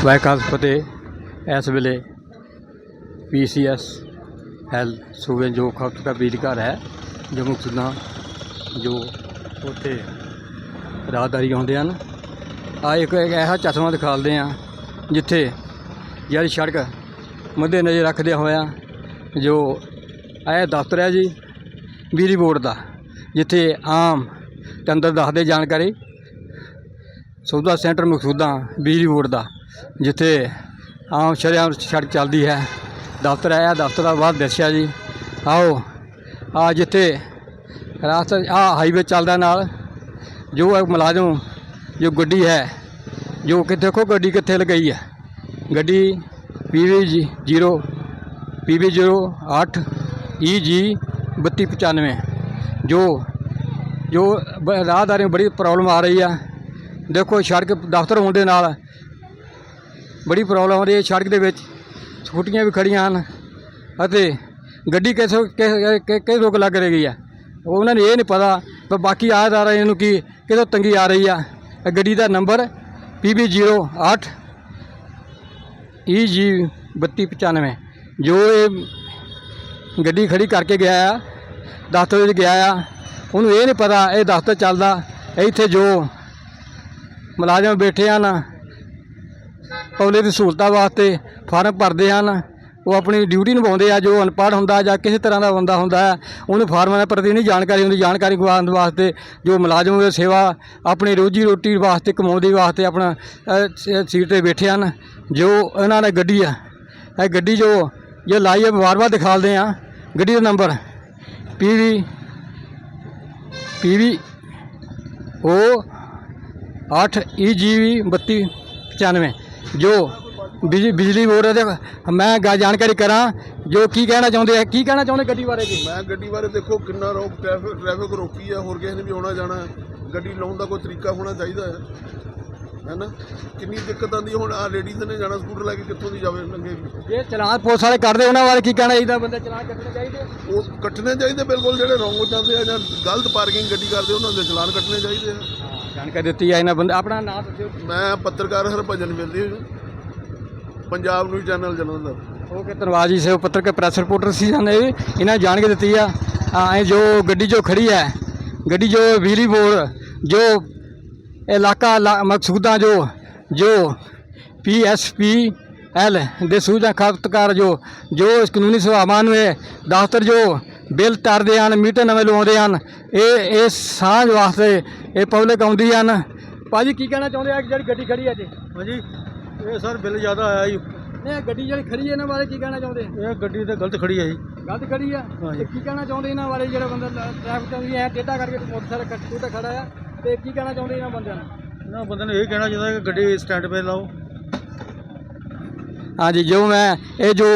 ਵਾਹਿਗੁਰੂ ਫਤਿਹ ਇਸ ਵੇਲੇ ਪੀਸੀਐਸ ਹੈਲ ਸੂਬੇ ਜੋ ਖਪਤ ਬਿਜਲੀ ਘਰ ਹੈ ਜੋ ਮੁਕਤਨਾ ਜੋ ਉੱਥੇ ਰਾਹਦਾਰੀ ਆਉਂਦੇ ਹਨ। ਆ ਇੱਕ ਇੱਕ ਐਸਾ ਚਸ਼ਮਾ ਦਿਖਾਲਦੇ ਆ ਜਿੱਥੇ ਜਿਹੜੀ ਸੜਕ ਮੱਦੇ ਨਜ਼ਰ ਰੱਖਦੇ ਹੋਇਆ ਜੋ ਇਹ ਦਫ਼ਤਰ ਹੈ ਜੀ, ਬਿਜਲੀ ਬੋਰਡ ਦਾ, ਜਿੱਥੇ ਆਮ ਤੇ ਅੰਦਰ ਦੱਸਦੇ ਜਾਣਕਾਰੀ। ਸੌਦਾ ਸੈਂਟਰ ਮਕਸੂਦਾ ਬਿਜਲੀ ਬੋਰਡ ਦਾ। ਜਿੱਥੇ ਆਮ ਸ਼ਰੇਆਮ ਸੜਕ ਚੱਲਦੀ ਹੈ। ਦਫ਼ਤਰ ਆਇਆ, ਦਫ਼ਤਰ ਦਾ ਬਾਹਰ ਦੱਸਿਆ ਜੀ, ਆਓ, ਆ ਜਿੱਥੇ ਰਾਸਤਾ, ਆ ਹਾਈਵੇ ਚੱਲਦਾ ਨਾਲ, ਜੋ ਮੁਲਾਜ਼ਮ, ਜੋ ਗੱਡੀ ਹੈ, ਜੋ ਕਿ ਦੇਖੋ ਗੱਡੀ ਕਿੱਥੇ ਲਗਾਈ ਹੈ। ਗੱਡੀ ਪੀਵੀ 0 ਪੀਵੀ 08 ਈਜੀ 3295 ਜੋ ਜੋ ਰਾਹਦਾਰੀ ਨੂੰ ਬੜੀ ਪ੍ਰੋਬਲਮ ਆ ਰਹੀ ਆ। ਦੇਖੋ ਸੜਕ ਦਫ਼ਤਰ ਹੋਣ ਦੇ ਨਾਲ ਬੜੀ ਪ੍ਰੋਬਲਮ ਹੋ ਰਹੀ ਹੈ ਸੜਕ ਦੇ ਵਿੱਚ। ਸਕੂਟੀਆਂ ਵੀ ਖੜੀਆਂ ਹਨ ਅਤੇ ਗੱਡੀ ਕਿਸ ਕਿਸ ਰੋਕ ਲੱਗ ਰਹੀ ਆ ਉਹਨਾਂ ਨੂੰ ਇਹ ਨਹੀਂ ਪਤਾ, ਪਰ ਬਾਕੀ ਆਦਾਰਾਂ ਨੂੰ ਕੀ ਕਿਦੋਂ ਤੰਗੀ ਆ ਰਹੀ ਆ। ਇਹ ਗੱਡੀ ਦਾ ਨੰਬਰ PB08 EG 3295 ਜੋ ਇਹ ਗੱਡੀ ਖੜੀ ਕਰਕੇ ਗਿਆ ਆ ਦਫ਼ਤਰ ਵਿੱਚ ਗਿਆ ਆ। ਉਹਨੂੰ ਇਹ ਨਹੀਂ ਪਤਾ, ਇਹ ਦਫ਼ਤਰ ਚੱਲਦਾ, ਇੱਥੇ ਜੋ ਮੁਲਾਜ਼ਮ ਬੈਠੇ ਹਨ ਪਬਲਿਕ ਦੀ ਸਹੂਲਤਾਂ ਵਾਸਤੇ ਫਾਰਮ ਭਰਦੇ ਹਨ। ਉਹ ਆਪਣੀ ਡਿਊਟੀ ਨਿਭਾਉਂਦੇ ਆ, ਜੋ ਅਨਪੜ੍ਹ ਹੁੰਦਾ ਜਾਂ ਕਿਸੇ ਤਰ੍ਹਾਂ ਦਾ ਬੰਦਾ ਹੁੰਦਾ ਹੈ, ਉਹਨੂੰ ਫਾਰਮਾਂ ਦੇ ਪ੍ਰਤੀ ਨਹੀਂ ਜਾਣਕਾਰੀ ਹੁੰਦੀ। ਜਾਣਕਾਰੀ ਗਵਾਉਣ ਵਾਸਤੇ ਜੋ ਮੁਲਾਜ਼ਮ ਦੀ ਸੇਵਾ, ਆਪਣੀ ਰੋਜੀ ਰੋਟੀ ਵਾਸਤੇ, ਕਮਾਉਣ ਦੇ ਵਾਸਤੇ ਆਪਣਾ ਸੀਟ ਤੇ ਬੈਠੇ ਹਨ। ਜੋ ਇਹਨਾਂ ਨੇ ਗੱਡੀ ਆ, ਇਹ ਗੱਡੀ ਜੋ, ਜੇ ਲਾਈ ਹੈ ਵਾਰ-ਵਾਰ ਦਿਖਾਲਦੇ ਆ ਗੱਡੀ ਦਾ ਨੰਬਰ ਪੀਵੀ ਪੀਵੀ ਉਹ 8 ਈਜੀਵੀ 3295 ਜੋ ਬਿਜ- ਬਿਜਲੀ ਬੋਰਡ ਦੇ ਮੈਂ ਗਾ ਜਾਣਕਾਰੀ ਕਰਾਂ ਜੋ ਕੀ ਕਹਿਣਾ ਚਾਹੁੰਦੇ ਆ ਕੀ ਕਹਿਣਾ ਚਾਹੁੰਦੇ ਗੱਡੀ ਬਾਰੇ ਜੀ? ਮੈਂ ਗੱਡੀ ਬਾਰੇ ਦੇਖੋ ਕਿੰਨਾ ਰੋਕ ਟ੍ਰੈਫਿਕ ਟ੍ਰੈਫਿਕ ਰੋਕੀ ਆ ਹੋਰ ਕਿਸੇ ਨੇ ਵੀ ਆਉਣਾ ਜਾਣਾ ਹੈ। ਗੱਡੀ ਲਾਉਣ ਦਾ ਕੋਈ ਤਰੀਕਾ ਹੋਣਾ ਚਾਹੀਦਾ ਹੈ? ਹੈਨਾ ਕਿੰਨੀ ਦਿੱਕਤ ਆਉਂਦੀ ਹੈ, ਹੁਣ ਆ ਲੇਡੀਜ਼ ਨੇ ਜਾਣਾ ਸਕੂਟਰ ਲੈ ਕੇ ਕਿੱਥੋਂ ਦੀ ਜਾਵੇ ਲੰਘੇਗੀ ਜੇ ਚਲਾਨ ਪੁਲਿਸ ਵਾਲੇ ਕਰਦੇ ਉਹਨਾਂ ਬਾਰੇ ਕੀ ਕਹਿਣਾ ਚਾਹੀਦਾ? ਬੰਦੇ ਚਲਾਨ ਕੱਟਣੇ ਚਾਹੀਦੇ ਉਹ ਕੱਟਣੇ ਚਾਹੀਦੇ ਬਿਲਕੁਲ ਜਿਹੜੇ ਰੋਂਗ ਜਾਂਦੇ ਆ ਜਾਂ ਗਲਤ ਪਾਰਕਿੰਗ ਗੱਡੀ ਕਰਦੇ ਉਹਨਾਂ ਦੇ ਚਲਾਨ ਕੱਟਣੇ ਚਾਹੀਦੇ ਆ। ਜਾਣਕਾਰੀ ਦਿੱਤੀ ਆ ਇਹਨਾਂ ਬੰਦੇ ਆਪਣਾ ਨਾਮ ਦੱਸਿਓ। ਮੈਂ ਪੱਤਰਕਾਰ ਹਰਭਜਨ ਮਿਲਦੀ Punjab news channel Jalandhar. Okay ਧੰਨਵਾਦ ਜੀ ਸੇ ਪੱਤਰਕਾਰ ਪ੍ਰੈਸ ਰਿਪੋਰਟਰ ਸੀ ਇਹ ਇਹਨਾਂ ਜਾਣ ਕੇ ਦਿੱਤੀ ਆ। ਇਹ ਜੋ ਗੱਡੀ ਜੋ ਖੜੀ ਹੈ ਗੱਡੀ ਜੋ ਬਿਜਲੀ ਬੋਰਡ ਜੋ ਇਲਾਕਾ ਮਕਸੂਦਾਂ ਜੋ ਜੋ ਪੀਐਸਪੀ ਐਲ ਦੇ ਸੂਝਾ ਖਪਤਕਾਰ ਜੋ ਜੋ ਕਾਨੂੰਨੀ ਸੇਵਾਵਾਂ ਨੂੰ ਦਫ਼ਤਰ ਜੋ ਬਿੱਲ ਤਰਦੇ ਹਨ ਮੀਟਰ ਨਵੇਂ ਲਵਾਉਂਦੇ ਹਨ। ਇਹ ਇਹ ਸਾਂਝ ਵਾਸਤੇ ਇਹ ਪਬਲਿਕ ਆਉਂਦੀ ਹਨ। ਭਾਜੀ ਕੀ ਕਹਿਣਾ ਚਾਹੁੰਦੇ ਆ? ਕਿ ਜਿਹੜੀ ਗੱਡੀ ਖੜੀ ਹੈ ਜੀ। ਹਾਂਜੀ ਇਹ ਸਰ ਬਿੱਲ ਜ਼ਿਆਦਾ ਆਇਆ ਜੀ। ਨਹੀਂ ਗੱਡੀ ਜਿਹੜੀ ਖੜੀ ਹੈ ਇਹਨਾਂ ਬਾਰੇ ਕੀ ਕਹਿਣਾ ਚਾਹੁੰਦੇ? ਇਹ ਗੱਡੀ ਤੇ ਗਲਤ ਖੜੀ ਹੈ ਜੀ। ਗਲਤ ਖੜੀ ਆ। ਤੇ ਕੀ ਕਹਿਣਾ ਚਾਹੁੰਦੇ ਇਹਨਾਂ ਬਾਰੇ? ਜਿਹੜਾ ਬੰਦਾ ਟ੍ਰੈਫਿਕ ਤੋਂ ਵੀ ਐ ਟੇਢਾ ਕਰਕੇ ਮੋਟਰਸਾਈਕਲ ਕੱਟੂ ਤੇ ਖੜਾ ਆ। ਤੇ ਕੀ ਕਹਿਣਾ ਚਾਹੁੰਦੇ ਇਹਨਾਂ ਬੰਦਿਆਂ ਨੂੰ? ਇਹਨਾਂ ਬੰਦੇ ਨੂੰ ਇਹ ਕਹਿਣਾ ਚਾਹੀਦਾ ਕਿ ਗੱਡੀ ਸਟੈਂਡ 'ਤੇ ਲਾਓ। ਹਾਂਜੀ ਜੋ ਮੈਂ ਇਹ ਜੋ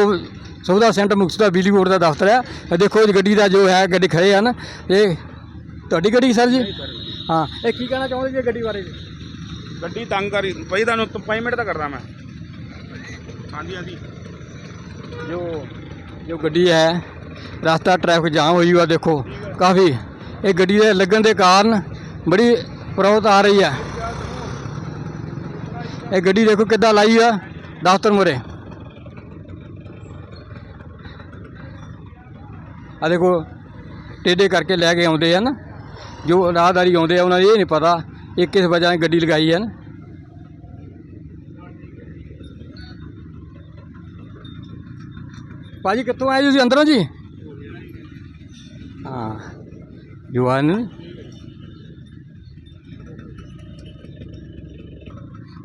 ਸੌਦਾ ਸੈਂਟਰ ਮੁਕਤਸਰ ਬਿਜਲੀ ਬੋਰਡ ਦਾ ਦਫ਼ਤਰ ਹੈ। ਇਹ ਦੇਖੋ ਇਹ ਗੱਡੀ ਦਾ ਜੋ ਹੈ ਗੱਡੀ ਖੜੇ ਹਨ। ਇਹ ਤੁਹਾਡੀ ਗੱਡੀ ਸਰ ਜੀ? ਹਾਂ ਇਹ ਕੀ ਕਹਿਣਾ ਚਾਹੁੰਦੇ ਜੀ ਇਹ ਗੱਡੀ ਬਾਰੇ? ਗੱਡੀ ਤੰਗ ਕਰੀ। ਪਈ ਤੁਹਾਨੂੰ 5 ਮਿੰਟ ਦਾ ਕਰਦਾ ਮੈਂ। ਹਾਂਜੀ ਹਾਂਜੀ। ਜੋ ਜੋ ਗੱਡੀ ਹੈ ਰਸਤਾ ਟ੍ਰੈਫਿਕ ਜਾਮ ਹੋਈ ਹੋਆ ਦੇਖੋ। ਕਾਫੀ। ਇਹ ਗੱਡੀ ਦੇ ਲੱਗਣ ਦੇ ਕਾਰਨ ਬੜੀ ਪ੍ਰੋਬਲਮ ਆ ਰਹੀ ਹੈ। ਇਹ ਗੱਡੀ ਦੇਖੋ ਕਿੱਦਾਂ ਲਾਈ ਆ ਦਫ਼ਤਰ ਮੁਰੇ ਆ ਦੇਖੋ, ਟੇਢੇ ਕਰਕੇ ਲੈ ਕੇ ਆਉਂਦੇ ਹਨ। ਜੋ ਰਾਹਦਾਰੀ ਆਉਂਦੇ ਆ, ਉਹਨਾਂ ਨੂੰ ਇਹ ਨਹੀਂ ਪਤਾ ਇਹ ਕਿਸ ਵਜ੍ਹਾ ਨਾਲ ਗੱਡੀ ਲਗਾਈ ਹੈ ਭਾਜੀ, ਕਿੱਥੋਂ ਆਏ ਤੁਸੀਂ ਅੰਦਰੋਂ ਜੀ? ਹਾਂ, ਜਵਾਨ।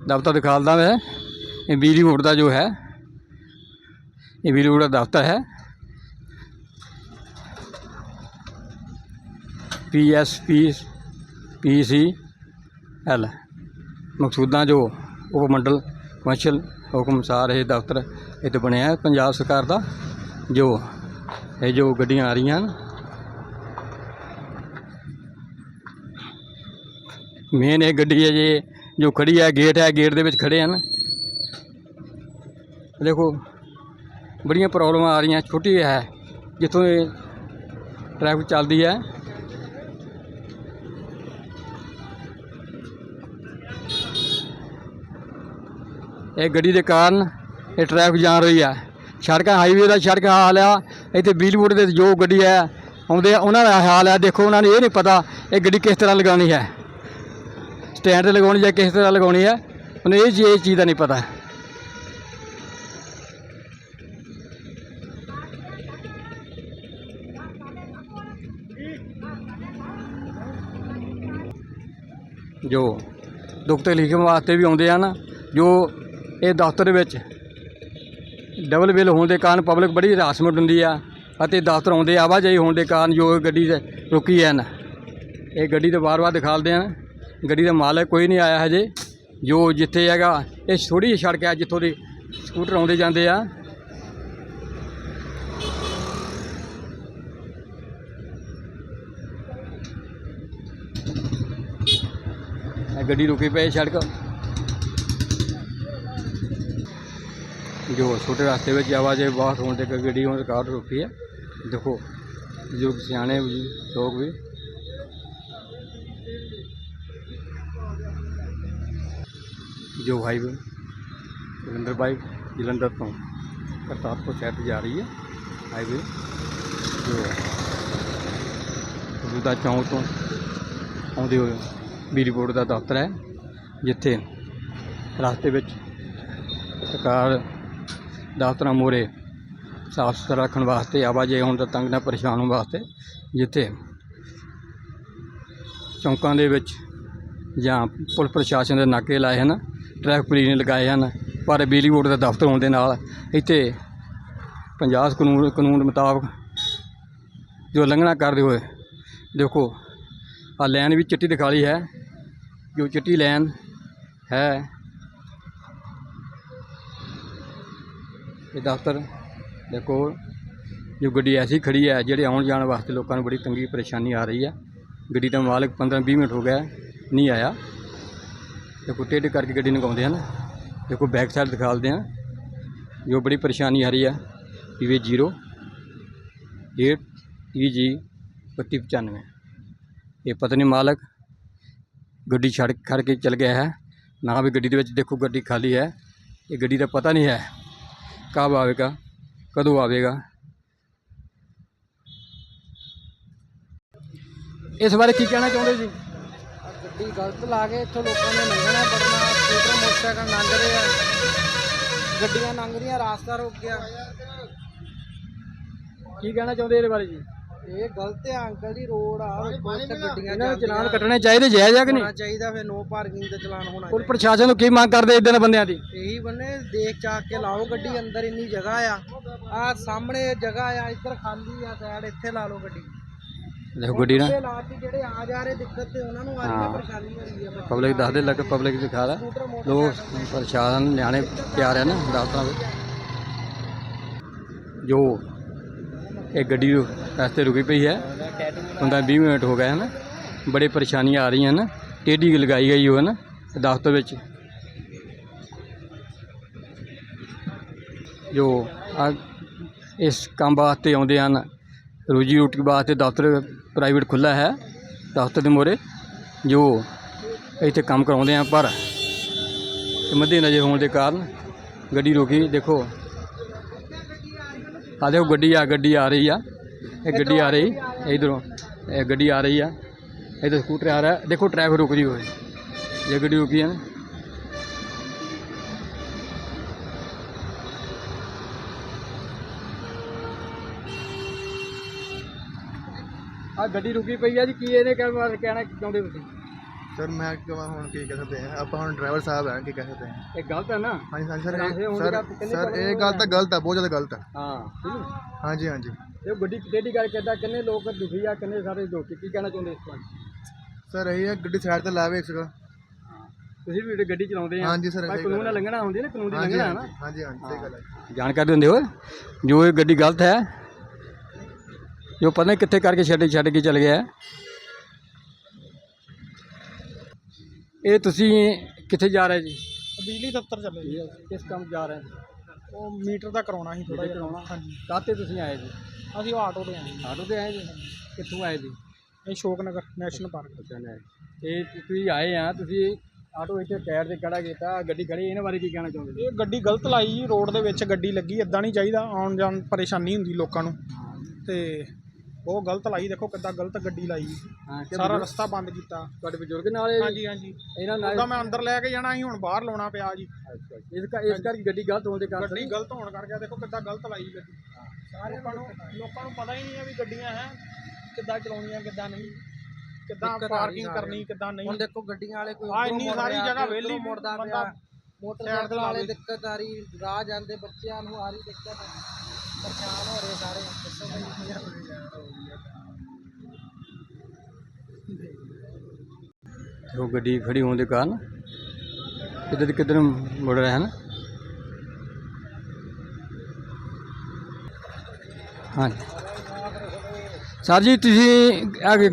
ਦਫ਼ਤਰ ਦਿਖਾਲਦਾ ਮੈਂ। ਇਹ ਬਿਜਲੀ ਬੋਰਡ ਦਾ ਜੋ ਹੈ, ਇਹ ਬਿਜਲੀ ਬੋਰਡ ਦਾ ਦਫ਼ਤਰ ਹੈ। P S P P C L Maqsudan ਜੋ ਉਪ ਮੰਡਲ ਕਮਰਸ਼ੀਅਲ ਹੁਕਮ ਅਨੁਸਾਰ ਇਹ ਦਫ਼ਤਰ ਇੱਥੇ ਬਣਿਆ ਹੈ। ਪੰਜਾਬ ਸਰਕਾਰ ਦਾ ਜੋ ਇਹ ਜੋ ਗੱਡੀਆਂ ਆ ਰਹੀਆਂ ਹਨ। ਮੇਨ ਇਹ ਗੱਡੀ ਹੈ ਜੇ, ਜੋ ਖੜੀ ਹੈ ਗੇਟ ਹੈ ਗੇਟ ਦੇ ਵਿੱਚ ਖੜੇ ਹਨ। ਦੇਖੋ, ਬੜੀਆਂ ਪ੍ਰੋਬਲਮਾਂ ਆ ਰਹੀਆਂ, ਛੋਟੀ ਹੈ, ਜਿੱਥੋਂ ਇਹ ਟ੍ਰੈਫਿਕ ਚੱਲਦੀ ਹੈ। ਇਹ ਗੱਡੀ ਦੇ ਕਾਰਨ ਇਹ ਟ੍ਰੈਫਿਕ ਜਾਮ ਰਹੀ ਹੈ ਸੜਕਾਂ ਹਾਈਵੇ ਦਾ ਸੜਕ ਹਾਲ ਆ। ਇੱਥੇ ਬਿਲਬੋਰਡ ਦੇ ਜੋ ਗੱਡੀ ਹੈ ਆਉਂਦੇ ਆ, ਉਹਨਾਂ ਦਾ ਹਾਲ ਹੈ ਦੇਖੋ, ਉਹਨਾਂ ਨੂੰ ਇਹ ਨਹੀਂ ਪਤਾ ਇਹ ਗੱਡੀ ਕਿਸ ਤਰ੍ਹਾਂ ਲਗਾਉਣੀ ਹੈ। ਸਟੈਂਡ ਤੇ ਲਗਾਉਣੀ ਜਾਂ ਕਿਸ ਤਰ੍ਹਾਂ ਲਗਾਉਣੀ ਹੈ ਉਹਨੂੰ ਇਹ ਚੀਜ਼ ਇਹ ਚੀਜ਼ ਦਾ ਨਹੀਂ ਪਤਾ। ਜੋ ਦੁੱਖ ਤਕਲੀਫ ਵਾਸਤੇ ਵੀ ਆਉਂਦੇ ਹਨ ਜੋ ਇਹ ਦਫ਼ਤਰ ਵਿੱਚ ਡਬਲ ਬਿੱਲ ਹੋਣ ਦੇ ਕਾਰਨ ਪਬਲਿਕ ਬੜੀ ਹਰਾਸਮੈਂਟ ਹੁੰਦੀ ਆ ਅਤੇ ਦਫ਼ਤਰ ਆਉਂਦੇ ਆਵਾਜਾਈ ਹੋਣ ਦੇ ਕਾਰਨ ਜੋ ਗੱਡੀ ਰੁਕੀ ਹਨ ਇਹ ਗੱਡੀ ਤੇ ਵਾਰ-ਵਾਰ ਦਿਖਾਲਦੇ ਹਨ। ਗੱਡੀ ਦਾ ਮਾਲਕ ਕੋਈ ਨਹੀਂ ਆਇਆ ਹਜੇ। ਜੋ ਜਿੱਥੇ ਹੈਗਾ, ਇਹ ਥੋੜੀ ਜਿਹੀ ਸੜਕ ਹੈ ਜਿੱਥੋਂ ਦੀ ਸਕੂਟਰ ਆਉਂਦੇ ਜਾਂਦੇ ਆ। ਗੱਡੀ ਰੁਕੀ ਪਈ ਸੜਕ। ਜੋ ਛੋਟੇ ਰਸਤੇ ਵਿੱਚ ਆਵਾਜਾਈ ਬਹੁਤ ਹੋਣ ਦੇ ਕਰਕੇ ਗੱਡੀ ਹੁਣ ਕਾਰ ਰੁਕੀ ਹੈ। ਦੇਖੋ ਜੋ ਸਿਆਣੇ ਲੋਕ ਵੀ। ਜੋ ਭਾਈ ਜਲੰਧਰ ਬਾਈਕ ਜਲੰਧਰ ਤੋਂ ਕਰਤਾਰਪੁਰ ਸਾਹਿਬ ਜਾ ਰਹੀ ਹੈ। ਹਾਈਵੇ ਜੋ ਗੁਰਦਾ ਚੌਂਕ ਤੋਂ ਆਉਂਦੇ ਹੋਏ ਬਿਜਲੀ ਬੋਰਡ ਦਾ ਦਫ਼ਤਰ ਹੈ, ਜਿੱਥੇ ਰਸਤੇ ਵਿੱਚ ਸਰਕਾਰ ਦਫ਼ਤਰਾਂ ਮੂਹਰੇ ਸਾਫ਼ ਸੁਥਰਾ ਰੱਖਣ ਵਾਸਤੇ, ਆਵਾਜਾਈ ਹੋਣ ਦਾ ਤੰਗ ਨਾ ਪਰੇਸ਼ਾਨ ਹੋਣ ਵਾਸਤੇ, ਜਿੱਥੇ ਚੌਂਕਾਂ ਦੇ ਵਿੱਚ ਜਾਂ ਪੁਲਿਸ ਪ੍ਰਸ਼ਾਸਨ ਦੇ ਨਾਕੇ ਲਾਏ ਹਨ, ਟ੍ਰੈਫਿਕ ਪੁਲਿਸ ਨੇ ਲਗਾਏ ਹਨ, ਪਰ ਬਿਜਲੀ ਬੋਰਡ ਦਾ ਦਫ਼ਤਰ ਹੋਣ ਦੇ ਨਾਲ ਇੱਥੇ ਪੰਜਾਬ ਕਾਨੂੰਨ ਕਾਨੂੰਨ ਮੁਤਾਬਕ ਜੋ ਉਲੰਘਣਾ ਕਰਦੇ ਹੋਏ, ਦੇਖੋ ਆ ਲਾਈਨ ਵੀ ਚਿੱਟੀ ਦਿਖਾਲੀ ਹੈ, ਜੋ ਚਿੱਟੀ ਲਾਈਨ ਹੈ ਇਹ ਦਫ਼ਤਰ ਦੇਖੋ ਜੋ ਗੱਡੀ ਐਸੀ ਖੜੀ ਹੈ, ਜਿਹੜੇ ਆਉਣ ਜਾਣ ਵਾਸਤੇ ਲੋਕਾਂ ਨੂੰ ਬੜੀ ਤੰਗੀ ਪਰੇਸ਼ਾਨੀ ਆ ਰਹੀ ਹੈ। ਗੱਡੀ ਦਾ ਮਾਲਕ 15 20 ਮਿੰਟ ਹੋ ਗਿਆ, ਨਹੀਂ ਆਇਆ। ਦੇਖੋ ਟੇਢ ਕਰਕੇ ਗੱਡੀ ਲਗਾਉਂਦੇ ਹਨ। ਦੇਖੋ ਬੈਕ ਸਾਈਡ ਦਿਖਾਲਦੇ ਹਾਂ ਜੋ ਬੜੀ ਪਰੇਸ਼ਾਨੀ ਆ ਰਹੀ ਹੈ, ਪੀਵੇ 0 8 ਜੀ 2595 ਇਹ ਪਤਾ ਨਹੀਂ ਮਾਲਕ ਗੱਡੀ ਛੱਡ ਖੜ ਕੇ ਚਲ ਗਿਆ ਹੈ। ਨਾ ਵੀ ਗੱਡੀ ਦੇ ਵਿੱਚ ਦੇਖੋ, ਗੱਡੀ ਖਾਲੀ ਹੈ। ਇਹ ਗੱਡੀ ਦਾ ਪਤਾ ਨਹੀਂ ਹੈ। ਕਬ ਆਵੇਗਾ? ਕਦੋਂ ਆਵੇਗਾ? ਇਸ ਬਾਰੇ ਕੀ ਕਹਿਣਾ ਚਾਹੁੰਦੇ ਜੀ? ਗੱਡੀ ਗਲਤ ਲਾ ਕੇ ਇੱਥੋਂ ਲੋਕਾਂ ਨੇ ਲੰਘਣਾ ਪੜਨਾ ਸਕੂਟਰ ਮੋਟਰਸਾਈਕਲ ਲੰਘ ਰਹੇ ਆ। ਗੱਡੀਆਂ ਲੰਘ ਰਹੀਆਂ ਰਾਸਤਾ ਰੁਕ ਗਿਆ। ਕੀ ਕਹਿਣਾ ਚਾਹੁੰਦੇ ਇਹਦੇ ਬਾਰੇ ਜੀ? ਇਹ ਗਲਤ ਆ ਅੰਕਲ ਜੀ ਰੋਡ ਆ ਵੇਖੋ ਇੱਥੇ ਗੱਡੀਆਂ ਇਹਨਾਂ ਦੇ ਚਲਾਨ ਜਾਂਦੀਆਂ। ਕੱਟਣੇ ਚਾਹੀਦੇ ਜਾਇਜ਼ ਆ ਕਿ ਨਹੀਂ? ਹੋਣਾ ਚਾਹੀਦਾ ਫਿਰ ਨੋ ਪਾਰਕਿੰਗ ਤੇ ਚਲਾਨ ਹੋਣਾ ਪੁਲਿਸ ਪ੍ਰਸ਼ਾਸਨ ਨੂੰ ਕੀ ਮੰਗ ਕਰਦੇ ਇਦਾਂ ਦੇ ਬੰਦਿਆਂ ਦੀ? ਚਾਹੀਦਾ। ਇਹੀ ਬੰਨੇ ਦੇਖ ਚਾਕ ਕੇ ਲਾਓ ਗੱਡੀ ਅੰਦਰ ਇੰਨੀ ਜਗ੍ਹਾ ਆ। ਆ ਸਾਹਮਣੇ ਜਗ੍ਹਾ ਆ ਇੱਧਰ ਖਾਲੀ ਆ ਸਾਈਡ ਇੱਥੇ ਲਾ ਲਓ ਗੱਡੀ। ਦੇਖੋ ਗੱਡੀ ਨਾ। ਇਹ ਲਾਤੀ ਜਿਹੜੇ ਆ ਜਾ ਰਹੇ ਦਿੱਕਤ ਤੇ ਉਹਨਾਂ ਨੂੰ ਆ ਰਹੀ ਹਾਂ। ਹੈ। ਪਰੇਸ਼ਾਨੀ ਹੋ ਰਹੀ ਹੈ ਪਬਲਿਕ ਦੱਸਦੇ ਲੱਗ ਪਬਲਿਕ ਦਿਖਾ ਦਾ ਸਕੂਟਰ ਲੋਕ ਪ੍ਰਸ਼ਾਸਨ ਨਿਆਣੇ ਪਿਆਰ ਹੈ ਨਾ ਦਫ਼ਤਰਾਂ ਵਿੱਚ ਜੋ ਇਹ ਗੱਡੀ ਰਸਤੇ ਰੁਕੀ ਪਈ ਹੈ। ਹੁੰਦਾ 20 ਮਿੰਟ ਹੋ ਗਏ ਹਨ। ਬੜੇ ਪਰੇਸ਼ਾਨੀਆਂ ਆ ਰਹੀਆਂ ਹਨ। ਟੇਢੀ ਲਗਾਈ ਗਈ ਹੋ ਹਨ ਦਫ਼ਤਰ ਵਿੱਚ। ਜੋ ਇਸ ਕੰਮ ਵਾਸਤੇ ਆਉਂਦੇ ਹਨ, ਰੋਜੀ ਰੋਟੀ ਵਾਸਤੇ ਦਫ਼ਤਰ ਪ੍ਰਾਈਵੇਟ ਖੁੱਲ੍ਹਾ ਹੈ, ਦਫ਼ਤਰ ਦੇ ਮੂਹਰੇ, ਜੋ ਇੱਥੇ ਕੰਮ ਕਰਾਉਂਦੇ ਆ, ਪਰ ਮੱਦੇ ਨਜ਼ਰ ਹੋਣ ਦੇ ਕਾਰਨ ਗੱਡੀ ਰੋਕੀ। ਦੇਖੋ ਆ ਦੇਖੋ ਗੱਡੀ ਆ ਗੱਡੀ ਆ ਰਹੀ ਆ। ਇਹ ਗੱਡੀ ਆ ਰਹੀ ਇਧਰੋਂ। ਇਹ ਗੱਡੀ ਆ ਰਹੀ ਆ। ਇਧਰ ਸਕੂਟਰ ਆ ਰਿਹਾ। ਦੇਖੋ ਟ੍ਰੈਫਿਕ ਰੁਕ ਰਹੀ ਹੋਏ। ਇਹ ਗੱਡੀ ਰੁਕੀ ਹੈ ਆ ਗੱਡੀ ਰੁਕੀ ਪਈ ਆ ਜੀ। ਕੀ ਇਹਨੇ ਕਹਿਣਾ ਕਹਿਣਾ ਚਾਹੁੰਦੇ ਤੁਸੀਂ? ਸਰ ਮੈਂ ਕਿਹਾ ਹੁਣ ਕੀ ਕਹਿ ਸਕਦੇ ਹਾਂ ਆਪਾਂ ਹੁਣ ਡਰਾਈਵਰ ਸਾਹਿਬ ਹੈ ਕੀ ਕਹਿ ਸਕਦੇ ਹਾਂ। ਇਹ ਗਲਤ ਹੈ ਨਾ? ਹਾਂਜੀ ਹਾਂਜੀ ਸਰ ਸਰ ਸਰ ਇਹ ਗੱਲ ਤਾਂ ਗਲਤ ਹੈ ਬਹੁਤ ਜ਼ਿਆਦਾ ਗਲਤ ਹੈ। ਹਾਂ ਠੀਕ ਹੈ। ਹਾਂਜੀ ਹਾਂਜੀ। ਇਹ ਗੱਡੀ ਕਿਹੜੀ ਗੱਲ ਕਰਦਾ ਕਿੰਨੇ ਲੋਕ ਦੁਖੀ ਆ ਕਿੰਨੇ ਸਾਰੇ ਦੁਖੀ ਕੀ ਕਹਿਣਾ ਚਾਹੁੰਦੇ ਇਸ ਬਾਰੇ? ਸਰ ਇਹ ਹੈ ਗੱਡੀ ਸਾਈਡ ਤੇ ਲਾਵੇ ਇੱਕ ਤੁਸੀਂ ਵੀ ਗੱਡੀ ਚਲਾਉਂਦੇ ਆ। ਹਾਂਜੀ sir, ਪਰ ਕਾਨੂੰਨ ਨਾਲ। ਲੰਘਣਾ ਹੁੰਦੀ ਨਾ ਕਾਨੂੰਨ ਦੀ ਹਾਂਜੀ ਲੰਘਣਾ ਹੈ ਨਾ? ਹਾਂਜੀ ਹਾਂਜੀ ਸਹੀ ਗੱਲ ਹੈ। ਜਾਣਕਾਰੀ ਦਿੰਦੇ ਹੋ? ਜੋ ਇਹ ਗੱਡੀ ਗਲਤ ਹੈ ਜੋ ਪਤਾ ਨਹੀਂ ਕਿੱਥੇ ਕਰਕੇ ਛੱਡ ਛੱਡ ਕੇ ਚਲ ਗਿਆ ਹੈ। ਇਹ ਤੁਸੀਂ ਕਿੱਥੇ ਜਾ ਰਹੇ ਜੀ? ਬਿਜਲੀ ਦਫ਼ਤਰ ਚੱਲੇ ਜੀ। ਕਿਸ ਕੰਮ ਜਾ ਰਹੇ ਹੋ ਉਹ ਮੀਟਰ ਦਾ ਕਰਾਉਣਾ ਸੀ ਥੋੜਾ ਜਿਹਾ। ਕਰਾਉਣਾ। ਹਾਂਜੀ। ਕਾਹਤੇ ਤੁਸੀਂ ਆਏ ਜੀ? ਅਸੀਂ ਆਟੋ ਤੇ ਆਏ। ਜੀ ਆਟੋ ਤੇ ਆਏ ਜੀ? ਕਿੱਥੋਂ ਆਏ ਜੀ? ਇਹ ਸ਼ੋਕ ਨਗਰ ਨੈਸ਼ਨਲ ਪਾਰਕ। ਅੱਛਾ ਨੇ ਇਹ ਤੁਸੀਂ ਆਏ ਆ ਤੁਸੀਂ ਆਟੋ ਇੱਥੇ ਟਾਇਰ ਤੇ ਖੜਾ ਕੀਤਾ ਗੱਡੀ ਖੜੀ ਇਹਨਾਂ ਬਾਰੇ ਕੀ ਕਹਿਣਾ ਚਾਹੁੰਦੇ ਜੀ? ਇਹ ਗੱਡੀ ਗਲਤ ਲਾਈ ਜੀ ਰੋਡ ਦੇ ਵਿੱਚ ਗੱਡੀ ਲੱਗੀ ਇਦਾਂ ਨਹੀਂ ਚਾਹੀਦਾ ਆਉਣ ਜਾਣ ਪਰੇਸ਼ਾਨੀ ਹੁੰਦੀ ਲੋਕਾਂ ਨੂੰ। ਤੇ ਬਹੁਤ ਗਲਤ ਲਾਈ ਦੇਖੋ ਕਿੱਦਾਂ ਗਲਤ ਗੱਡੀ ਲਾਈ। ਜੀ। ਹਾਂ ਕਿ ਸਾਰਾ ਰਸਤਾ ਬੰਦ ਕੀਤਾ। ਤੁਹਾਡੇ ਬਜ਼ੁਰਗ ਨਾਲ ਹਾਂਜੀ ਹਾਂਜੀ। ਇਹਨਾਂ ਨਾਲ ਉਹਦਾ ਮੈਂ ਅੰਦਰ ਲੈ ਕੇ ਜਾਣਾ ਸੀ ਹੁਣ ਬਾਹਰ ਲਾਉਣਾ ਪਿਆ ਜੀ। ਇਸ ਕਰ ਇਸ ਕਰਕੇ ਗੱਡੀ ਗਲਤ ਹੋਣ ਦੇ ਕਾਰਨ ਗੱਡੀ ਗਲਤ ਹੋਣ ਕਰਕੇ ਦੇਖੋ ਕਿੱਦਾਂ ਗਲਤ ਲਾਈ ਗੱਡੀ। ਸਾਰੇ ਲੋਕਾਂ ਨੂੰ ਲੋਕਾਂ ਨੂੰ ਪਤਾ ਹੀ ਨਹੀਂ ਹੈ ਵੀ ਗੱਡੀਆਂ ਹੈ ਕਿੱਦਾਂ ਚਲਾਉਣੀਆਂ ਕਿੱਦਾਂ ਨਹੀਂ। ਕਿੱਦਾਂ ਆ ਪਾਰਕਿੰਗ। ਕਰਨੀ ਕਿੱਦਾਂ ਨਹੀਂ। ਹੁਣ ਦੇਖੋ ਗੱਡੀਆਂ ਵਾਲੇ ਕੋਈ ਉੱਧਰੋਂ ਇੰਨੀ ਸਾਰੀ ਜਗ੍ਹਾ ਵਿਹਲੀ ਮੁੜਦਾ ਪਿਆ। ਮੋਟਰਸਾਈਕਲ ਵਾਲੇ ਦਿੱਕਤ ਆ ਰਹੀ ਰਾਹ ਜਾਂਦੇ ਬੱਚਿਆਂ ਨੂੰ ਆ ਰਹੀ ਦਿੱਕਤ। ਪਰੇਸ਼ਾਨ ਹੋ ਰਹੇ ਸਾਰੇ ਦੱਸੋ ਭਾਈ ਜੋ ਗੱਡੀ ਖੜੀ ਹੋਣ ਦੇ ਕਾਰਨ ਕਿੱਧਰ ਦੀ ਕਿੱਧਰ ਮੁੜ ਰਹੇ ਹਨ? ਹਾਂਜੀ। ਸਰ ਜੀ ਤੁਸੀਂ ਅੱਗੇ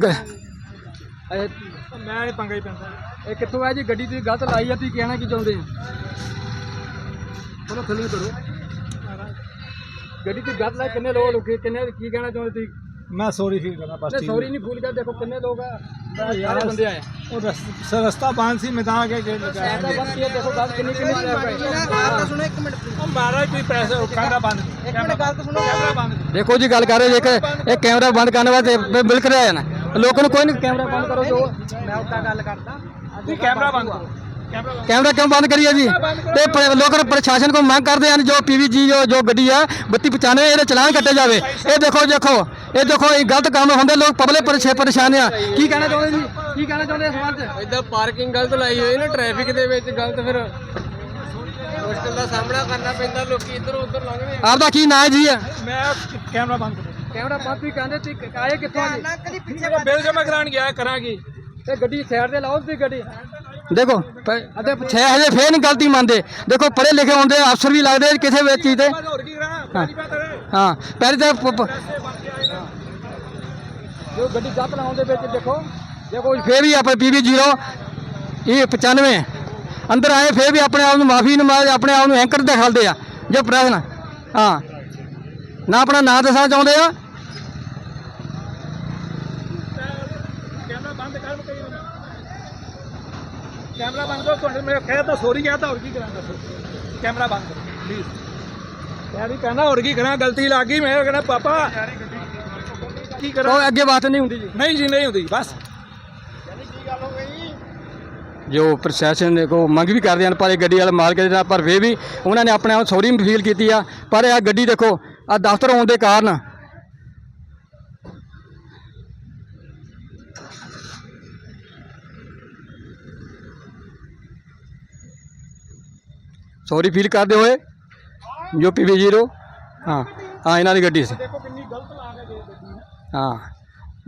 ਮੈਂ ਇਹ ਪੰਗਾ ਹੀ ਪੈਂਦਾ। ਇਹ ਕਿੱਥੋਂ ਹੈ ਜੀ? ਗੱਡੀ ਤੁਸੀਂ ਗਲਤ ਲਾਈ ਆ ਤੁਸੀਂ ਕਹਿਣਾ ਕੀ ਚਾਹੁੰਦੇ ਆ ਚਲੋ ਥੱਲੇ ਕਰੋ। ਗੱਡੀ ਤੁਸੀਂ ਗਲਤ ਲਾਈ ਕਿੰਨੇ ਲੋਕ ਲੋਕੀ ਕਿੰਨੇ ਕੀ ਕਹਿਣਾ ਚਾਹੁੰਦੇ ਤੁਸੀਂ? ਮੈਂ ਸੌਰੀ ਫੀਲ ਕਰਦਾ ਬਸ ਨਹੀਂ ਸੌਰੀ ਨਹੀਂ ਫੂਲ ਕਰ ਦੇਖੋ ਕਿੰਨੇ ਲੋਕ ਆ ਸਾਰੇ ਬੰਦੇ ਆਏ ਉਹ ਰਸਤਾ ਬੰਦ ਸੀ ਮੈਂ ਤਾਂ ਅੱਗੇ ਗੇਟ ਲਗਾਇਆ। ਐਸਾ ਬੰਦ ਕੀ ਹੈ, ਦੇਖੋ ਗੱਲ ਕਿੰਨੀ ਕਿੰਨੀ ਹੈ ਗੱਲ ਤਾਂ ਸੁਣੋ ਇੱਕ ਮਿੰਟ ਉਹ ਮਾਰਾ ਕੋਈ ਪੈਸੇ ਰੁਕਾਂਗਾ ਬੰਦ ਇੱਕ ਮਿੰਟ ਗੱਲ ਤਾਂ ਸੁਣੋ। ਕੈਮਰਾ ਬੰਦ ਦੇਖੋ ਜੀ ਗੱਲ ਕਰ ਰਹੇ ਜੇ ਕਿ ਇਹ ਕੈਮਰਾ ਬੰਦ ਕਰਨ ਵਾਸਤੇ ਬਿਲਕੁਲ ਰਿਹਾ ਨਾ ਲੋਕਾਂ ਨੂੰ ਕੋਈ ਨਹੀਂ ਕੈਮਰਾ ਬੰਦ ਕਰੋ ਜੋ ਮੈਂ ਉੱਦਾਂ ਗੱਲ ਕਰਦਾ। ਤੁਸੀਂ ਕੈਮਰਾ ਬੰਦ ਕਰੋ। ਕੈਮਰਾ ਕਿਉਂ ਬੰਦ ਕਰੀਏ ਜੀ? ਤੇ ਪ- ਲੋਕ ਪ੍ਰਸ਼ਾਸਨ ਕੋ ਮੰਗ ਕਰਦੇ ਹਨ ਜੋ ਪੀਵੀਜੀ ਜੋ ਜੋ ਗੱਡੀ ਆ 3295 ਇਹਦੇ ਚਲਾਨ ਕੱਟੇ ਜਾਵੇ। ਇਹ ਦੇਖੋ ਦੇਖੋ ਇਹ ਦੇਖੋ ਇਹ ਗਲਤ ਕੰਮ ਹੁੰਦੇ ਲੋਕ ਪਬਲਿਕ ਪਰੇਸ਼ਾਨ ਪਰੇਸ਼ਾਨ ਆ। ਕੀ ਕਹਿਣਾ ਚਾਹੁੰਦੇ ਜੀ? ਕੀ ਕਹਿਣਾ ਚਾਹੁੰਦੇ ਇਸ ਸਵਾਲ 'ਚ ਇਦਾਂ ਪਾਰਕਿੰਗ ਗਲਤ ਲਾਈ ਹੋਈ ਨਾ ਟ੍ਰੈਫਿਕ ਦੇ ਵਿੱਚ ਗਲਤ ਫਿਰ ਮੁਸ਼ਕਲ ਦਾ ਸਾਹਮਣਾ ਕਰਨਾ ਪੈਂਦਾ ਲੋਕੀ ਇੱਧਰੋਂ ਉੱਧਰ ਲੰਘਦੇ ਆਪਦਾ ਕੀ ਨਾਂ ਹੈ ਜੀ? ਮੈਂ ਕੈਮਰਾ ਬੰਦ ਕਰੋ। ਕੈਮਰਾ ਬੰਦ ਵੀ ਕਹਿੰਦੇ ਤੁਸੀਂ ਆਏ ਕਿੱਥੋਂ ਆ ਨਾ ਕਦੀ ਪਿੱਛੇ ਬਿੱਲ ਜਮਾ ਕਰਾਉਣ ਗਿਆ ਕਰਾਂਗੀ। ਇਹ ਗੱਡੀ ਸਾਈਡ ਤੇ ਲਾਓ ਤੁਸੀਂ ਗੱਡੀ। ਦੇਖੋ ਛੇ ਹਜੇ ਫੇਰ ਨਹੀਂ ਗਲਤੀ ਮੰਨਦੇ। ਦੇਖੋ, ਪੜ੍ਹੇ ਲਿਖੇ ਹੁੰਦੇ, ਅਫਸਰ ਵੀ ਲੱਗਦੇ ਕਿਸੇ ਵੀ ਚੀਜ਼ ਤੇ। ਹਾਂ ਪਹਿਲੇ ਤਾਂ ਜੋ ਗੱਡੀ ਗਲਤ ਲਾਉਣ ਦੇ ਵਿੱਚ ਦੇਖੋ ਦੇਖੋ, ਫੇਰ ਵੀ ਆਪਣੇ ਪੀਵੀ 0 ਇਹ 95 ਅੰਦਰ ਆਏ, ਫੇਰ ਵੀ ਆਪਣੇ ਆਪ ਨੂੰ ਮਾਫੀ ਨੂੰ ਆਪਣੇ ਆਪ ਨੂੰ ਐਂਕਰ ਦਿਖਾਉਂਦੇ ਆ। ਜੋ ਪ੍ਰਸ਼ਨ ਹਾਂ। ਨਾ ਆਪਣਾ ਨਾਂ ਦੱਸਣਾ ਚਾਹੁੰਦੇ ਆ? ਕੈਮਰਾ ਬੰਦ ਕਰ ਕੈਮਰਾ ਬੰਦ ਕਰੋ ਤੁਹਾਡੇ ਮੇਰੇ ਕਹਿ ਤਾਂ ਸੋਰੀ ਕਹਿ ਤਾਂ ਹੋਰ ਕੀ ਕਰਾਂ ਦੱਸੋ। ਕੈਮਰਾ ਬੰਦ ਕਰੋ ਪਲੀਜ਼ ਮੈਂ ਵੀ ਕਹਿੰਦਾ ਹੋਰ ਕੀ ਕਰਾਂ ਗਲਤੀ ਲੱਗ ਗਈ ਮੈਂ ਕਹਿੰਦਾ ਪਾਪਾ ਕੀ ਕਰਾਂ? ਉਹ ਅੱਗੇ ਬਾਤ ਨਹੀਂ ਹੁੰਦੀ ਜੀ। ਨਹੀਂ ਜੀ ਨਹੀਂ ਹੁੰਦੀ ਬਸ। ਜੋ ਪ੍ਰਸ਼ਾਸਨ ਨੇ ਕੋ ਮੰਗ ਵੀ ਕਰਦੇ ਹਨ ਪਰ ਇਹ ਗੱਡੀ ਵਾਲੇ ਮਾਲਕ ਦੇ ਨਾਲ ਪਰ ਫੇਰ ਵੀ ਉਹਨਾਂ ਨੇ ਆਪਣੇ ਆਪ ਸੌਰੀ ਫੀਲ ਕੀਤੀ ਆ। ਪਰ ਇਹ ਗੱਡੀ ਦੇਖੋ ਆ ਦਫ਼ਤਰ ਆਉਣ ਦੇ ਕਾਰਨ ਸੌਰੀ ਫੀਲ ਕਰਦੇ ਹੋਏ ਜੋ ਪੀਵੀ ਜ਼ੀਰੋ ਹਾਂ ਹਾਂ ਇਹਨਾਂ ਦੀ ਗੱਡੀ ਸੀ ਦੇਖੋ ਕਿੰਨੀ ਗਲਤ ਲਾ ਕੇ ਦੇ ਦਿੱਤੀ ਹਾਂ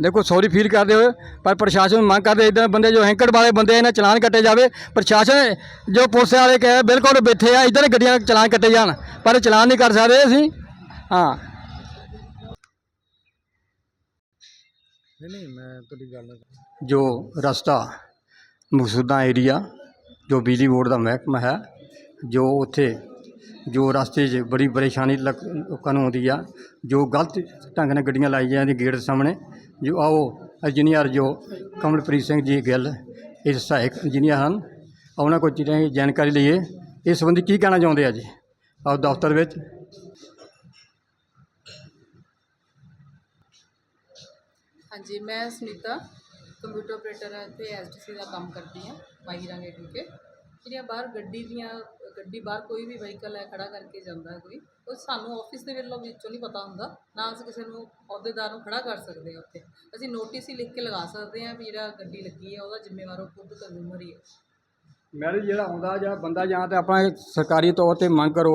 ਦੇਖੋ ਸੌਰੀ ਫੀਲ ਕਰਦੇ ਹੋਏ ਪਰ ਪ੍ਰਸ਼ਾਸਨ ਨੂੰ ਮੰਗ ਕਰਦੇ ਇਦਾਂ ਬੰਦੇ ਜੋ ਹੈਂਕੜ ਵਾਲੇ ਬੰਦੇ ਆ, ਇਹਨਾਂ ਚਲਾਨ ਕੱਟੇ ਜਾਵੇ ਪ੍ਰਸ਼ਾਸਨ ਜੋ ਪੁਲਿਸ ਵਾਲੇ ਕਹੇ ਬਿਲਕੁਲ ਬੈਠੇ ਆ ਇਧਰ ਗੱਡੀਆਂ ਦੇ ਚਲਾਨ ਕੱਟੇ ਜਾਣ ਪਰ ਚਲਾਨ ਨਹੀਂ ਕਰ ਸਕਦੇ ਅਸੀਂ ਹਾਂ ਨਹੀਂ ਨਹੀਂ ਮੈਂ ਤੁਹਾਡੀ ਗੱਲ ਜੋ ਰਸਤਾ ਮਕਸੂਦਾ ਏਰੀਆ ਜੋ ਬਿਜਲੀ ਜੋ ਉੱਥੇ, ਜੋ ਰਸਤੇ 'ਚ ਬੜੀ ਪਰੇਸ਼ਾਨੀ ਲੱਕ- ਲੋਕਾਂ ਨੂੰ ਆਉਂਦੀ ਆ, ਜੋ ਗਲਤ ਢੰਗ ਨਾਲ ਗੱਡੀਆਂ ਲਾਈ ਜਾਂਦੀ ਗੇਟ ਸਾਹਮਣੇ, ਜੋ ਆਓ, ਇੰਜੀਨੀਅਰ ਜੋ ਕਮਲਪ੍ਰੀਤ ਸਿੰਘ ਜੀ ਗਿੱਲ, ਇਹ ਸਹਾਇਕ ਇੰਜੀਨੀਅਰ ਹਨ, ਉਹਨਾਂ ਕੋਲ ਚੀਜ਼ਾਂ ਦੀ ਜਾਣਕਾਰੀ ਲਈਏ, ਇਸ ਸੰਬੰਧੀ ਕੀ ਕਹਿਣਾ ਚਾਹੁੰਦੇ ਆ ਜੀ? ਆਓ ਦਫ਼ਤਰ ਵਿੱਚ। ਹਾਂਜੀ, ਮੈਂ ਸੁਨੀਤਾ, ਕੰਪਿਊਟਰ ਆਪਰੇਟਰ ਇੱਥੇ ਐਸਡੀਸੀ ਦਾ ਕੰਮ ਕਰਦੀ ਹਾਂ, ਮਾਹੀਰਾਂ ਗੇਟ ਵਿਖੇ ਜਿਹੜੀਆਂ ਬਾਹਰ ਗੱਡੀ ਦੀਆਂ ਗੱਡੀ ਬਾਹਰ ਕੋਈ ਵੀ ਵਹੀਕਲ ਹੈ, ਖੜਾ ਕਰਕੇ ਜਾਂਦਾ ਕੋਈ, ਉਹ ਸਾਨੂੰ ਆਫਿਸ ਦੇ ਵੱਲੋਂ ਵਿੱਚੋਂ ਨਹੀਂ ਪਤਾ ਹੁੰਦਾ, ਨਾ ਅਸੀਂ ਕਿਸੇ ਨੂੰ ਅਹੁਦੇਦਾਰ ਨੂੰ ਖੜਾ ਕਰ ਸਕਦੇ ਹਾਂ ਉੱਥੇ। ਅਸੀਂ ਨੋਟਿਸ ਹੀ ਲਿਖ ਕੇ ਲਗਾ ਸਕਦੇ ਹਾਂ ਵੀ ਜਿਹੜਾ ਗੱਡੀ ਲੱਗੀ ਹੈ, ਉਹਦਾ ਜ਼ਿੰਮੇਵਾਰ ਉਹ ਖੁਦ ਕੰਜ਼ੂਮਰ ਹੀ ਹੈ। ਮੈਰਿਜ ਜਿਹੜਾ ਆਉਂਦਾ ਜਾਂ ਬੰਦਾ ਜਾਂ ਤੇ ਆਪਣਾ ਸਰਕਾਰੀ ਤੌਰ ਤੇ ਮੰਗ ਕਰੋ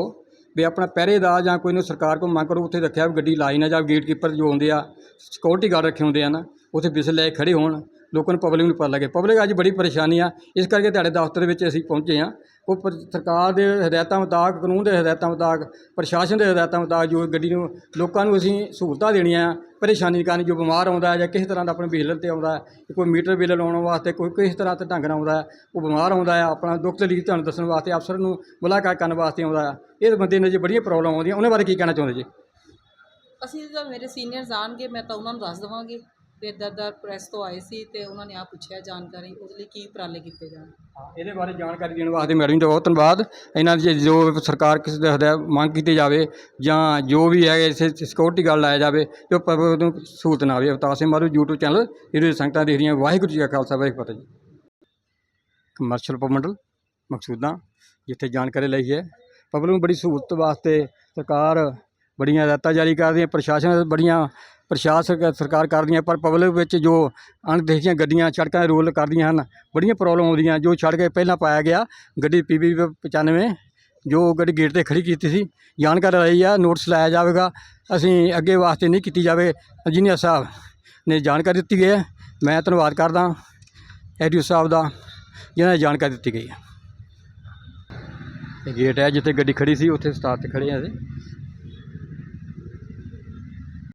ਵੀ ਆਪਣਾ ਪਹਿਰੇਦਾਰ ਜਾਂ ਕੋਈ ਨੂੰ ਸਰਕਾਰ ਕੋਲ ਮੰਗ ਕਰੋ, ਉੱਥੇ ਰੱਖਿਆ ਵੀ ਗੱਡੀ ਲਾਈ ਨਾ ਜਾਂ ਗੇਟਕੀਪਰ ਜੋ ਹੁੰਦੇ ਆ ਸਿਕਿਉਰਿਟੀ ਗਾਰਡ ਰੱਖੇ ਹੁੰਦੇ ਆ ਨਾ, ਉੱਥੇ ਬਿਸਲ ਲੈ ਕੇ ਖੜੇ ਹੋਣ, ਲੋਕਾਂ ਨੂੰ ਪਬਲਿਕ ਨੂੰ ਪਤਾ ਲੱਗੇ। ਪਬਲਿਕ ਅੱਜ ਬੜੀ ਪਰੇਸ਼ਾਨੀ ਆ, ਇਸ ਕਰਕੇ ਤੁਹਾਡੇ ਦਫ਼ਤਰ ਵਿੱਚ ਅਸੀਂ ਪਹੁੰਚੇ ਆ ਉਹ ਪਰ- ਸਰਕਾਰ ਦੇ ਹਦਾਇਤਾਂ ਮੁਤਾਬਕ, ਕਾਨੂੰਨ ਦੇ ਹਦਾਇਤਾਂ ਮੁਤਾਬਕ, ਪ੍ਰਸ਼ਾਸਨ ਦੇ ਹਦਾਇਤਾਂ ਮੁਤਾਬਕ ਜੋ ਗੱਡੀ ਨੂੰ, ਲੋਕਾਂ ਨੂੰ ਅਸੀਂ ਸਹੂਲਤਾਂ ਦੇਣੀਆਂ, ਪਰੇਸ਼ਾਨੀ ਕਾਰਨ ਜੋ ਬਿਮਾਰ ਆਉਂਦਾ ਜਾਂ ਕਿਸੇ ਤਰ੍ਹਾਂ ਦਾ ਆਪਣੇ ਬਿਜਲੀ ਤੇ ਆਉਂਦਾ ਕੋਈ ਮੀਟਰ ਬਿੱਲ ਲਾਉਣ ਵਾਸਤੇ ਕੋਈ ਕਿਸ ਤਰ੍ਹਾਂ ਤੇ ਢੰਗ ਨਾਲ ਆਉਂਦਾ, ਉਹ ਬਿਮਾਰ ਆਉਂਦਾ ਹੈ, ਆਪਣਾ ਦੁੱਖ ਤਕਲੀਫ ਤੁਹਾਨੂੰ ਦੱਸਣ ਵਾਸਤੇ, ਅਫਸਰ ਨੂੰ ਮੁਲਾਕਾਤ ਕਰਨ ਵਾਸਤੇ ਆਉਂਦਾ ਇਹ ਬੰਦੇ ਨੇ ਜੀ ਬੜੀਆਂ ਪ੍ਰੋਬਲਮ ਆਉਂਦੀਆਂ, ਉਹਨਾਂ ਬਾਰੇ ਕੀ ਕਹਿਣਾ ਚਾਹੁੰਦੇ ਜੀ? ਅਸੀਂ ਤਾਂ ਮੇਰੇ ਸੀਨੀਅਰਸ ਆਣਗੇ ਮੈਂ ਤਾਂ ਉਹਨਾਂ ਨੂੰ ਦੱਸ ਦੇਵਾਂਗੀ। ਤੇ ਇੱਦਾਂ ਪ੍ਰੈਸ ਤੋਂ ਆਏ ਸੀ ਤੇ ਉਹਨਾਂ ਨੇ ਆ ਪੁੱਛਿਆ ਜਾਣਕਾਰੀ, ਉਹਦੇ ਲਈ ਕੀ ਉਪਰਾਲੇ ਕੀਤੇ ਜਾਣ? ਇਹਦੇ ਬਾਰੇ ਜਾਣਕਾਰੀ ਦੇਣ ਵਾਸਤੇ ਮੈਡਮ ਜੀ ਦਾ ਬਹੁਤ ਧੰਨਵਾਦ। ਇਹਨਾਂ ਦੀ ਜੋ ਸਰਕਾਰ ਕਿਸੇ ਦਾ ਹਦਾਇਤ ਮੰਗ ਕੀਤੀ ਜਾਵੇ ਜਾਂ ਜੋ ਵੀ ਹੈ, ਇਸੇ ਸਿਕਿਉਰਿਟੀ ਗੱਲ ਲਾਇਆ ਜਾਵੇ ਜੋ ਪਬਲਿਕ ਨੂੰ ਸਹੂਲਤ ਨਾ ਆਵੇ। ਅਵਤਾਰ ਸਿੰਘ ਮਾਰੂ YouTube ਚੈਨਲ ਇਹਦੇ ਸੰਗਤਾਂ ਦੇਖ ਰਹੀਆਂ ਵਾਹਿਗੁਰੂ ਜੀ ਕਾ ਖਾਲਸਾ, ਵਾਹਿਗੁਰੂ ਜੀ ਫਤਿਹ ਜੀ। ਕਮਰਸ਼ਲ ਪਮੰਡਲ ਮਕਸੂਦਾਂ, ਜਿੱਥੇ ਜਾਣਕਾਰੀ ਲਈ ਹੈ। ਪਬਲਿਕ ਨੂੰ ਬੜੀ ਸਹੂਲਤ ਵਾਸਤੇ ਸਰਕਾਰ ਬੜੀਆਂ ਹਦਾਇਤਾਂ ਜਾਰੀ ਕਰਦੀ ਹੈ। ਪ੍ਰਸ਼ਾਸਨ ਬੜੀਆਂ ਪ੍ਰਸ਼ਾਸਕ ਸਰਕਾਰ ਕਰਦੀਆਂ ਪਰ ਪਬਲਿਕ ਵਿੱਚ ਜੋ ਅਣਦੇਖੀਆਂ ਗੱਡੀਆਂ, ਸੜਕਾਂ 'ਤੇ ਰੋਲ ਕਰਦੀਆਂ ਹਨ, ਬੜੀਆਂ ਪ੍ਰੋਬਲਮ ਆਉਂਦੀਆਂ। ਜੋ ਸੜਕ ਕੇ ਪਹਿਲਾਂ ਪਾਇਆ ਗਿਆ, ਗੱਡੀ ਪੀਬੀ 95 ਜੋ ਗੱਡੀ ਗੇਟ ਤੇ ਖੜੀ ਕੀਤੀ ਸੀ, ਜਾਣਕਾਰੀ ਲਈ ਆ ਨੋਟਿਸ ਲਾਇਆ ਜਾਵੇਗਾ। ਅਸੀਂ ਅੱਗੇ ਵਾਸਤੇ ਨਹੀਂ ਕੀਤੀ ਜਾਵੇ। ਇੰਜੀਨੀਅਰ ਸਾਹਿਬ ਨੇ ਜਾਣਕਾਰੀ ਦਿੱਤੀ ਗਈ ਹੈ। ਮੈਂ ਧੰਨਵਾਦ ਕਰਦਾ ਐਡੀਓ ਸਾਹਿਬ ਦਾ ਜਿਹਨਾਂ ਨੇ ਜਾਣਕਾਰੀ ਦਿੱਤੀ ਗਈ ਹੈ। ਇਹ ਗੇਟ ਹੈ ਜਿੱਥੇ ਗੱਡੀ ਖੜੀ ਸੀ, ਉੱਥੇ ਸਟਾਰ ਤੇ ਖੜੇ ਆ ਅਸੀਂ।